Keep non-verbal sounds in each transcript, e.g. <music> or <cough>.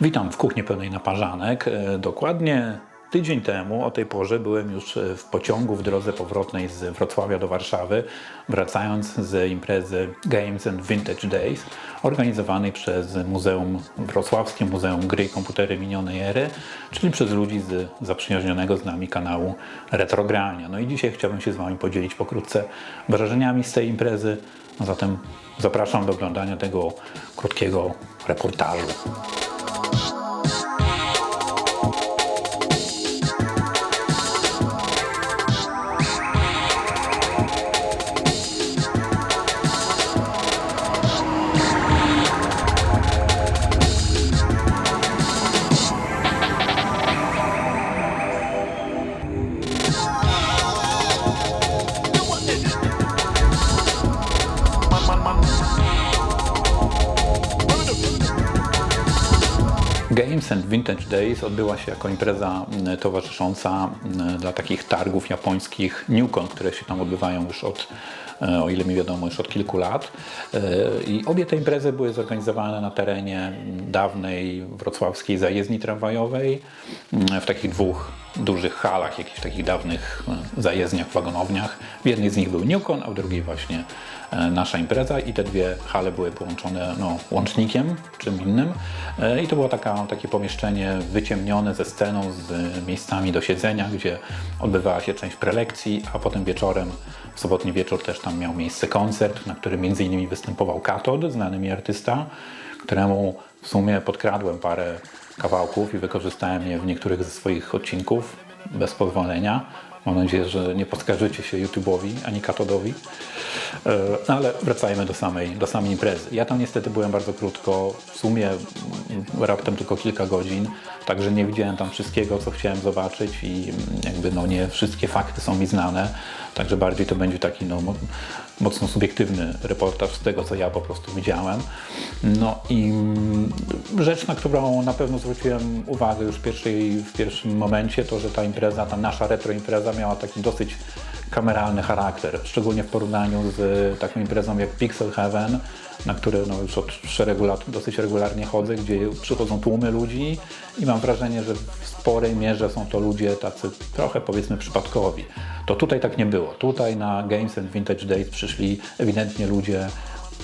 Witam w kuchni pełnej naparzanek. E, Dokładnie tydzień temu o tej porze byłem już e, w pociągu w drodze powrotnej z Wrocławia do Warszawy, wracając z imprezy Games and Vintage Days organizowanej przez Muzeum Wrocławskie, Muzeum Gry i Komputery Minionej Ery, czyli przez ludzi z zaprzyjaźnionego z nami kanału Retrogrania. No i dzisiaj chciałbym się z Wami podzielić pokrótce wrażeniami z tej imprezy, a zatem zapraszam do oglądania tego krótkiego reportażu. Games Vintage Days odbyła się jako impreza m, towarzysząca m, dla takich targów japońskich Newcon, które się tam odbywają już od, e, o ile mi wiadomo, już od kilku lat. E, I obie te imprezy były zorganizowane na terenie dawnej wrocławskiej zajezdni tramwajowej, m, w takich dwóch dużych halach, jakichś takich dawnych e, zajezdniach, wagonowniach. W jednej z nich był Newcon, a w drugiej właśnie e, nasza impreza i te dwie hale były połączone no, łącznikiem, czym innym. E, I to było taka, takie pomieszczenie wyciemnione ze sceną, z miejscami do siedzenia, gdzie odbywała się część prelekcji, a potem wieczorem, w sobotni wieczór też tam miał miejsce koncert, na którym między innymi występował Katod, znany mi artysta, któremu w sumie podkradłem parę kawałków i wykorzystałem je w niektórych ze swoich odcinków bez pozwolenia. Mam nadzieję, że nie poskarżycie się YouTube'owi ani Katodowi. E, No ale wracajmy do samej, do samej imprezy. Ja tam niestety byłem bardzo krótko, w sumie raptem tylko kilka godzin, także nie widziałem tam wszystkiego, co chciałem zobaczyć i jakby no nie wszystkie fakty są mi znane, także bardziej to będzie taki no, mo- mocno subiektywny reportaż z tego, co ja po prostu widziałem. No i rzecz, na którą na pewno zwróciłem uwagę już w, pierwszej, w pierwszym momencie, to że ta impreza, ta nasza retro impreza miała taki dosyć kameralny charakter, szczególnie w porównaniu z taką imprezą jak Pixel Heaven, na które no, już od szeregu lat dosyć regularnie chodzę, gdzie przychodzą tłumy ludzi i mam wrażenie, że w sporej mierze są to ludzie tacy trochę powiedzmy przypadkowi. To tutaj tak nie było. Tutaj na Games and Vintage Days przyszli ewidentnie ludzie,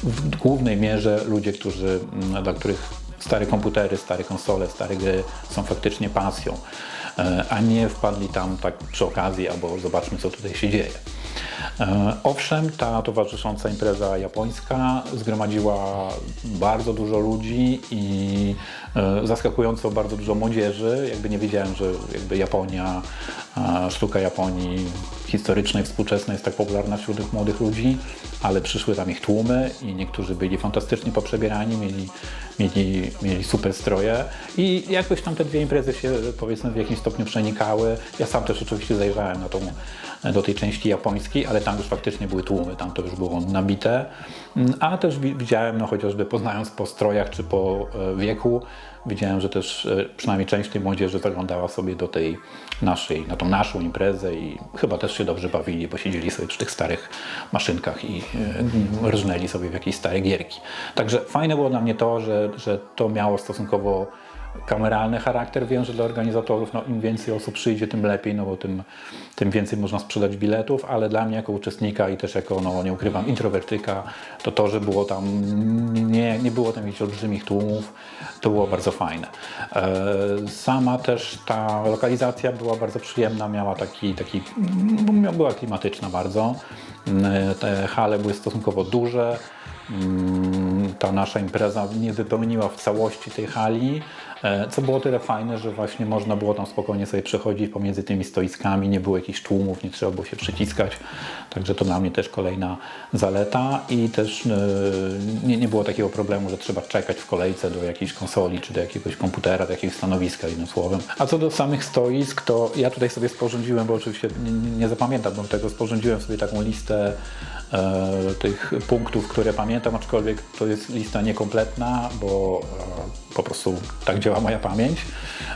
w głównej mierze ludzie, którzy, mm, dla których stare komputery, stare konsole, stare gry są faktycznie pasją, e, a nie wpadli tam tak przy okazji, albo zobaczmy co tutaj się dzieje. E, Owszem, ta towarzysząca impreza japońska zgromadziła bardzo dużo ludzi i e, zaskakująco bardzo dużo młodzieży. Jakby nie wiedziałem, że jakby Japonia, sztuka Japonii historycznej, współczesnej jest tak popularna wśród tych młodych ludzi, ale przyszły tam ich tłumy i niektórzy byli fantastycznie poprzebierani, mieli, mieli, mieli super stroje i jakoś tam te dwie imprezy się powiedzmy w jakimś stopniu przenikały. Ja sam też oczywiście zajrzałem na tą, do tej części japońskiej, ale tam już faktycznie były tłumy, tam to już było nabite, a też wi- widziałem, no chociażby poznając po strojach czy po e, wieku, widziałem, że też e, przynajmniej część tej młodzieży zaglądała sobie do tej naszej, na tą naszą imprezę i chyba też się dobrze bawili, bo siedzieli sobie przy tych starych maszynkach i e, rżnęli sobie w jakieś stare gierki. Także fajne było dla mnie to, że, że to miało stosunkowo kameralny charakter. Wiem, że dla organizatorów no, im więcej osób przyjdzie, tym lepiej, no bo tym, tym więcej można sprzedać biletów, ale dla mnie jako uczestnika i też jako, no nie ukrywam, introwertyka, to to, że było tam, nie, nie było tam jakichś olbrzymich tłumów, to było bardzo fajne. E, Sama też ta lokalizacja była bardzo przyjemna, miała taki, taki była klimatyczna bardzo. Mm, Te hale były stosunkowo duże, Mm, ta nasza impreza nie wypełniła w całości tej hali, co było tyle fajne, że właśnie można było tam spokojnie sobie przechodzić pomiędzy tymi stoiskami, nie było jakichś tłumów, nie trzeba było się przyciskać, także to dla mnie też kolejna zaleta i też e, nie, nie było takiego problemu, że trzeba czekać w kolejce do jakiejś konsoli, czy do jakiegoś komputera, do jakiegoś stanowiska, jednym słowem. A co do samych stoisk, to ja tutaj sobie sporządziłem, bo oczywiście nie, nie- zapamiętam tego, sporządziłem sobie taką listę e, tych punktów, które pamiętam, aczkolwiek to jest lista niekompletna, bo po prostu tak działa moja pamięć.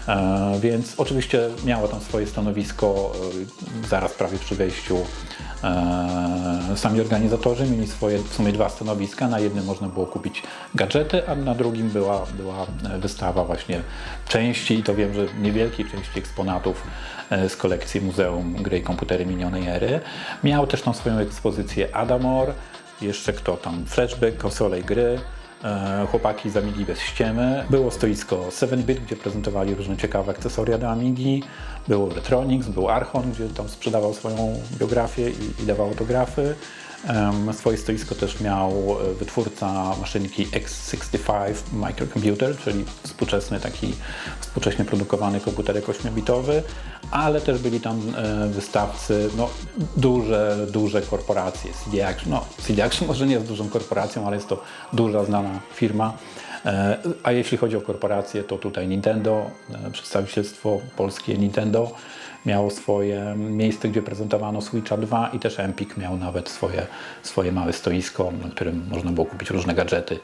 E, więc oczywiście miało tam swoje stanowisko e, zaraz prawie przy wejściu. E, sami organizatorzy mieli swoje w sumie dwa stanowiska. Na jednym można było kupić gadżety, a na drugim była, była wystawa właśnie części, i to wiem, że niewielkiej części eksponatów z kolekcji Muzeum Gry i Komputery Minionej Ery. Miał też tam swoją ekspozycję Adamor, jeszcze kto tam, Flashback, konsole gry, chłopaki z Amigi bez ściemy. Było stoisko 7-bit, gdzie prezentowali różne ciekawe akcesoria do Amigi. Było Retronix, był Archon, gdzie tam sprzedawał swoją biografię i, i dawał autografy. Swoje stoisko też miał e, wytwórca maszynki X65 Microcomputer, czyli współczesny taki współcześnie produkowany komputerek 8-bitowy, ale też byli tam e, wystawcy, no duże, duże korporacje, CD Action, no CD Action może nie jest dużą korporacją, ale jest to duża, znana firma. E, a jeśli chodzi o korporacje, to tutaj Nintendo, przedstawicielstwo polskie Nintendo miało swoje miejsce, gdzie prezentowano Switcha 2 i też Empik miał nawet swoje, swoje małe stoisko, na którym można było kupić różne gadżety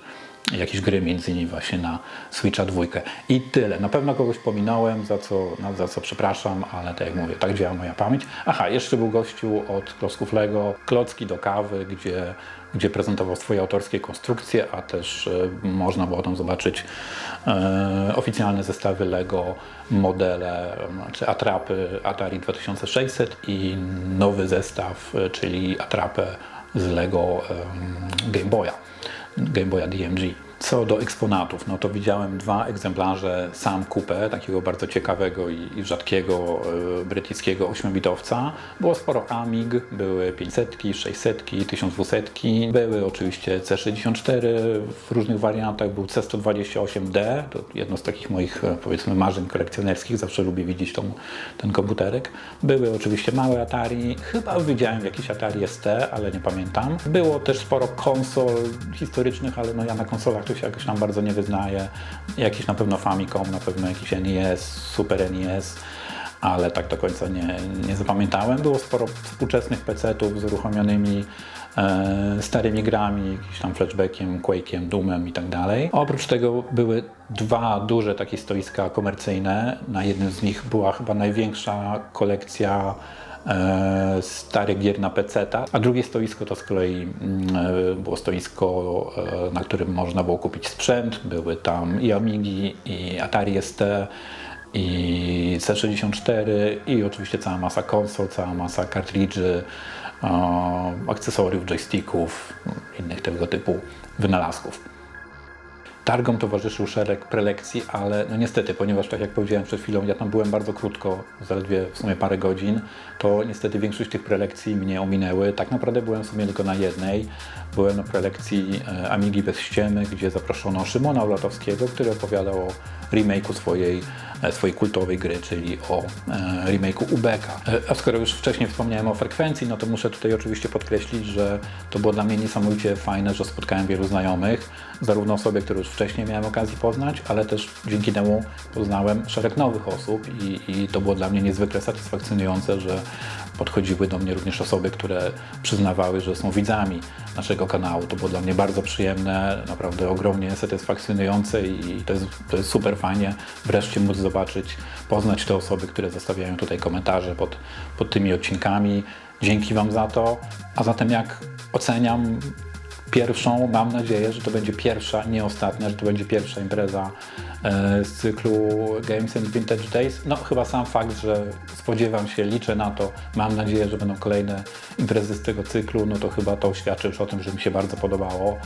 jakieś gry, między innymi właśnie na Switcha 2. I tyle. Na pewno kogoś pominąłem, za co, no, za co przepraszam, ale tak jak mówię, tak działa moja pamięć. Aha, jeszcze był gościu od klocków Lego, klocki do kawy, gdzie, gdzie prezentował swoje autorskie konstrukcje, a też e, można było tam zobaczyć e, oficjalne zestawy Lego, modele, znaczy atrapy Atari 2600 i nowy zestaw, e, czyli atrapę z Lego e, Game Boya. Game Boya DMG. Co do eksponatów, no to widziałem dwa egzemplarze Sam Coupe, takiego bardzo ciekawego i, i rzadkiego y, brytyjskiego 8-bitowca. Było sporo Amig, były 500, 600, 1200, były oczywiście C64 w różnych wariantach, był C128D, to jedno z takich moich e, powiedzmy marzeń kolekcjonerskich, zawsze lubię widzieć tą, ten komputerek. Były oczywiście małe Atari, chyba widziałem jakiś Atari ST, ale nie pamiętam. Było też sporo konsol historycznych, ale no ja na konsolach tu się jakoś tam bardzo nie wyznaje. Jakiś na pewno Famicom, na pewno jakiś NES, Super NES, ale tak do końca nie, nie zapamiętałem. Było sporo współczesnych PC-ów z uruchomionymi e, starymi grami, jakimś tam flashbackiem, Quake'iem, Doomem i tak dalej. Oprócz tego były dwa duże takie stoiska komercyjne. Na jednym z nich była chyba największa kolekcja e, starych gier na PC, a drugie stoisko to z kolei mm, e, było stoisko, e, na którym można było kupić sprzęt. Były tam i Amigi, i Atari ST, i C64 i oczywiście cała masa konsol, cała masa kartridży, akcesoriów, joysticków, innych tego typu wynalazków. Targom towarzyszył szereg prelekcji, ale no niestety, ponieważ tak jak powiedziałem przed chwilą, ja tam byłem bardzo krótko, zaledwie w sumie parę godzin, to niestety większość tych prelekcji mnie ominęły. Tak naprawdę byłem w sumie tylko na jednej. Byłem na prelekcji e, Amigi bez ściemy, gdzie zaproszono Szymona Olatowskiego, który opowiadał o remake'u swojej, e, swojej kultowej gry, czyli o e, remake'u Ubeka. A skoro już wcześniej wspomniałem o frekwencji, no to muszę tutaj oczywiście podkreślić, że to było dla mnie niesamowicie fajne, że spotkałem wielu znajomych, zarówno osoby, które już wcześniej miałem okazji poznać, ale też dzięki temu poznałem szereg nowych osób i, i to było dla mnie niezwykle satysfakcjonujące, że podchodziły do mnie również osoby, które przyznawały, że są widzami naszego kanału. To było dla mnie bardzo przyjemne, naprawdę ogromnie satysfakcjonujące i to jest, to jest super fajnie wreszcie móc zobaczyć, poznać te osoby, które zostawiają tutaj komentarze pod, pod tymi odcinkami. Dzięki Wam za to. A zatem jak oceniam pierwszą, mam nadzieję, że to będzie pierwsza, nie ostatnia, że to będzie pierwsza impreza z cyklu Games and Vintage Days. No chyba sam fakt, że spodziewam się, liczę na to, mam nadzieję, że będą kolejne imprezy z tego cyklu, no to chyba to świadczy już o tym, że mi się bardzo podobało.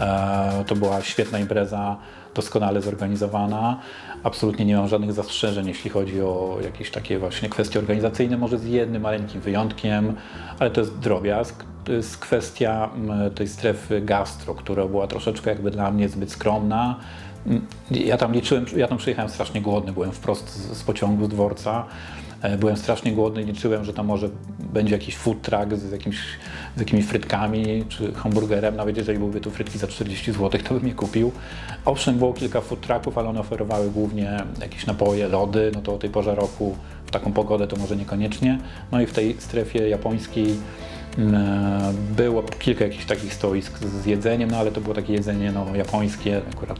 E, to była świetna impreza, doskonale zorganizowana. Absolutnie nie mam żadnych zastrzeżeń, jeśli chodzi o jakieś takie właśnie kwestie organizacyjne, może z jednym maleńkim wyjątkiem, ale to jest drobiazg. To jest kwestia tej strefy gastro, która była troszeczkę jakby dla mnie zbyt skromna. Ja tam liczyłem, ja tam przyjechałem strasznie głodny, byłem wprost z, z pociągu, z dworca. E, Byłem strasznie głodny liczyłem, że tam może będzie jakiś food truck z, jakimś, z jakimiś frytkami czy hamburgerem. Nawet jeżeli byłyby tu frytki za 40 zł, to bym je kupił. Owszem, było kilka food trucków, ale one oferowały głównie jakieś napoje, lody. No to o tej porze roku w taką pogodę to może niekoniecznie. No i w tej strefie japońskiej mm, było kilka jakichś takich stoisk z jedzeniem, no ale to było takie jedzenie no, japońskie, akurat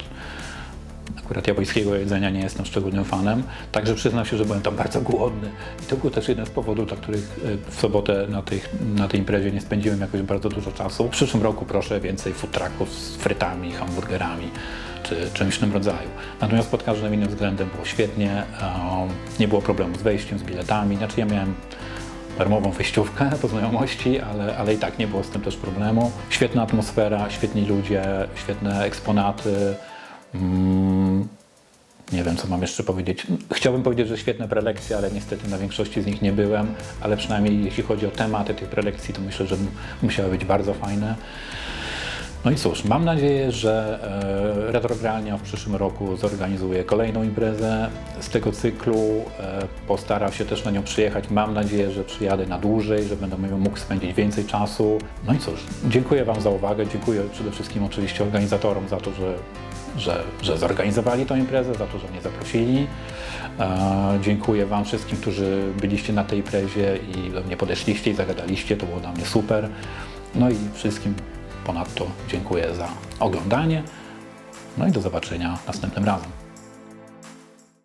Akurat japońskiego jedzenia nie jestem szczególnym fanem, także przyznam się, że byłem tam bardzo głodny. I to był też jeden z powodów, dla których e, w sobotę na, tych, na tej imprezie nie spędziłem jakoś bardzo dużo czasu. W przyszłym roku proszę więcej food trucków z frytami, hamburgerami czy czymś w tym rodzaju. Natomiast pod każdym innym względem było świetnie, e, nie było problemu z wejściem, z biletami. Znaczy ja miałem darmową wejściówkę <laughs> po znajomości, ale, ale i tak nie było z tym też problemu. Świetna atmosfera, świetni ludzie, świetne eksponaty. Mm, nie wiem, co mam jeszcze powiedzieć. Chciałbym powiedzieć, że świetne prelekcje, ale niestety na większości z nich nie byłem, ale przynajmniej jeśli chodzi o tematy tych prelekcji, to myślę, że musiały być bardzo fajne. No i cóż, mam nadzieję, że e, Retrogralnia w przyszłym roku zorganizuje kolejną imprezę z tego cyklu. E, postaram się też na nią przyjechać. Mam nadzieję, że przyjadę na dłużej, że będę mógł spędzić więcej czasu. No i cóż, dziękuję Wam za uwagę. Dziękuję przede wszystkim oczywiście organizatorom za to, że, że, że zorganizowali tę imprezę, za to, że mnie zaprosili. E, dziękuję Wam wszystkim, którzy byliście na tej imprezie i do mnie podeszliście i zagadaliście. To było dla mnie super. No i wszystkim Ponadto dziękuję za oglądanie. No i do zobaczenia następnym razem.